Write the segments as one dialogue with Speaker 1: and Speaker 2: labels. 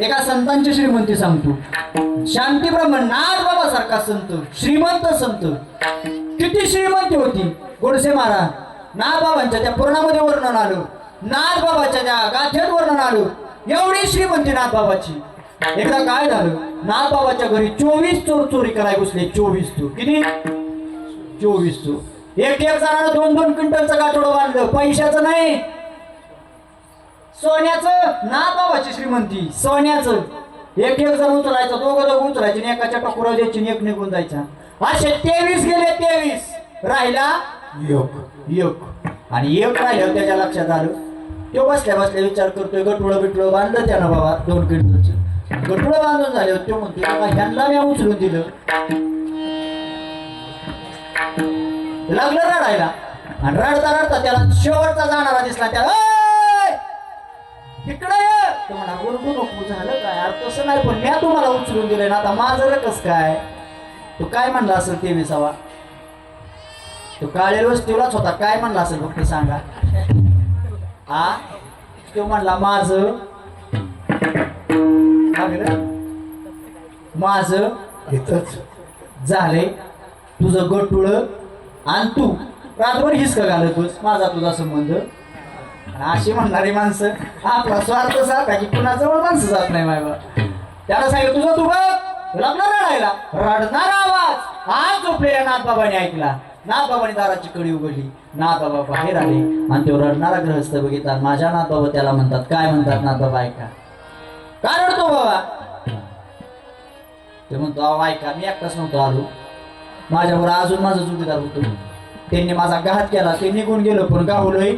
Speaker 1: एका संतांची श्रीमंती सांगतो. शांती ब्रह्मन नाथ बाबा सारखा संत श्रीमंत संत. किती श्रीमंती होती. गोडसे महाराज नाथ बाबांच्या त्या पुराणामध्ये वर्णन आलं. नाथ बाबाच्या त्या गाथेत वर्णन आलं. एवढी श्रीमंती नाथ बाबाची. एकदा काय झालं? नाथ बाबाच्या घरी चोवीस चोर चोरी करायला घुसले. चोवीस चोर. किती? चोवीस चोर. एक एक जणांना दोन दोन क्विंटलचं गाठोडं बांधलं. पैशाचं नाही. सोन्याचं ना बाबाची श्रीमंती सोन्याचं. एक एक जण उचलायचं दोघं दोघं उचलायचे आणि एकाच्या टकुरा द्यायची एक निघून जायचा. असे तेवीस गेले तेवीस. राहिला योग योग आणि एक राहिलं त्याच्या लक्षात आलं. तो बसल्या बसल्या विचार करतोय गटुळं बिटुळं बांधलं त्यानं बाबा दोन क्विंटलचं गटुळं बांधून झाले तो म्हणतो बाबा ह्यांना मी उचलून दिलं. लागलं रडायला. आणि रडता रडता त्याला शेवटचा जाणारा दिसला त्याला. झालं काय? अरे तसं नाही पण मी तुम्हाला उचलून दिलंय ना आता माझं रे कस काय? तो काय म्हणला असेल ते विसावा तो काळेल वस्तीवलाच होता काय म्हणला असेल फक्त सांगा. हा? तो म्हणला माझ माझ
Speaker 2: इथंच.
Speaker 1: झालंय तुझं गटुळ आणि तू. रातभर हिसका घालतोस माझा तुझा संबंध. अशी म्हणणारी माणसं. आपला स्वार्थ साधा की कुणाजवळ माणसं जात नाही मायबा त्याला सांगितलं तुझं तू बघ लागला रडायला. रडणारा आवाज. आज झोपलेल्या नाथबाबाने ऐकला. नाथबाबाने दाराची कडी उघडली. नाथबाबा बाहेर आले आणि तो रडणारा ग्रहस्थ बघितला. माझ्या नाथबाबा त्याला म्हणतात काय म्हणतात नाथबाबा ऐका. काय रडतो बाबा? ते म्हणतो अहो ऐका मी एकटाच नव्हतो आलो. माझ्यावर अजून माझा जोडीदार होतो. त्यांनी माझा घात केला. ते निघून गेलो पण गावलोय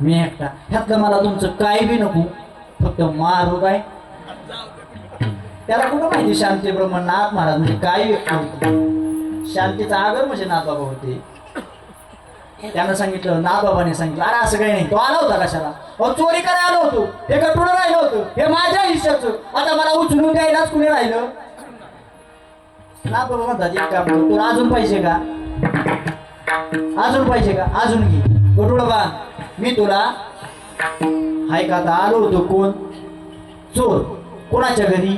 Speaker 1: मी एकटा. ह्यातलं मला तुमचं काय बी नको. फक्त मारू काय त्याला कुठं माहिती शांती ब्रह्मण नाथ महाराज म्हणजे काय व्यक्ती होती शांतीचा आगर म्हणजे नाथबाबा होते. त्यानं सांगितलं नाथबाबाने सांगितलं अरे असं काही नाही. तो आला होता कशाला? अहो चोरी करायला आलो होतो. हे गटुडं राहिलं होतं. हे माझ्या हिश्श्याचं आता मला उचलून द्यायलाच कुणी राहिलं? ना बाबा म्हणतात एक काम तुला अजून पाहिजे का अजून पाहिजे का अजून घे. गटुळ बांध. मी तुला हाय का आलो होतो कोण? चोर. कोणाच्या घरी?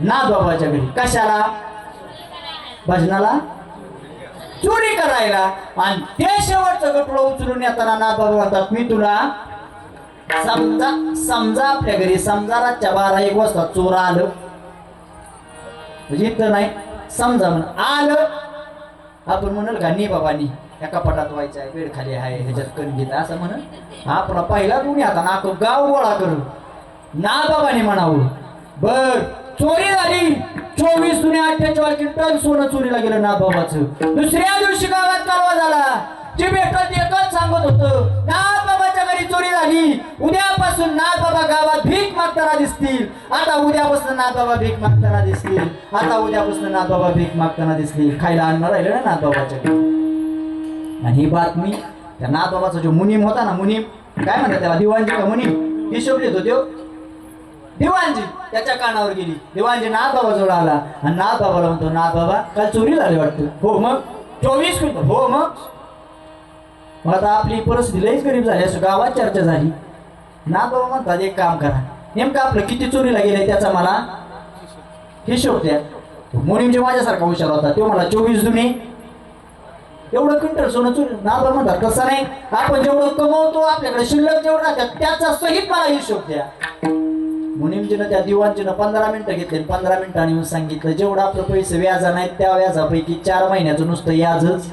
Speaker 1: ना बाबाच्या घरी. कशाला? भजनाला? चोरी करायला. आणि ते शेवटचं कपडं उचलून येताना ना बाबा म्हणतात मी तुला समजा समजा आपल्या घरी समजा रातच्या बारा एक वाजता चोर आलं. म्हणजे इथं नाही समजा म्हण आलं. आपण म्हणाल का नी बाबानी एका पटात व्हायचं आहे वेळ खाली आहे ह्याच्यात कण घेत असं म्हण आपला पहिला गुन्हे आता नाक गाव गोळा करू ना बाबाने म्हणावं. बर चोरी झाली. चोवीस जुने अठ्ठेचाळीस क्विंटल सोनं चोरीला गेलं ना बाबाचं. दुसऱ्या दिवशी गावात कालवा झाला. जे भेटत एकच सांगत होतं ना बाबाच्या घरी चोरी झाली. उद्या उद्यापासून नाथ बाबा गावात भीक मागताना दिसतील. आता उद्यापासून नाथ बाबा भीक मागताना दिसतील. आता उद्यापासून नाथ बाबा भीक मागताना दिसतील. खायला आणणार राहिलं ना नाथ बाबाच्या आणि ही बातमी त्या नाथ बाबाचा जो मुनीम होता ना मुनीम काय म्हणतात त्याला? दिवाणजी का मुनीम? हिशोब लिहितो त्यो दिवाणजी त्याच्या कानावर गेली. दिवाणजी नाथ बाबा जवळ आला. आणि नाथ बाबाला म्हणतो नाथ बाबा काल चोरी झाली वाटतं. हो मग? चोवीस क्विंटल. हो मग? मग आता आपली परिस्थिती लईच गरीब झाली. असं गावात चर्चा झाली. ना बाबा म्हणतात एक काम करा. नेमकं आपलं किती चोरीला गेले त्याचा मला हिशोब द्या. मोनीमजी म्हणजे माझ्यासारखा हुशार होता. तो मला चोवीस जुनी. एवढं क्विंटल सोनं चोरी. ना बाबा म्हणतात तसं नाही. आपण जेवढं कमवतो आपल्याकडे शिल्लक जेवढं राहतात त्याचा सहित मला हिशोब द्या. मुनीमजीनं म्हणजे त्या दिवाणजीनं पंधरा मिनिटं घेतले पंधरा मिनिटांनी येऊन सांगितलं जेवढं आपलं पैसे व्याजा नाहीत त्या व्याजापैकी चार महिन्याचं नुसतं याजच.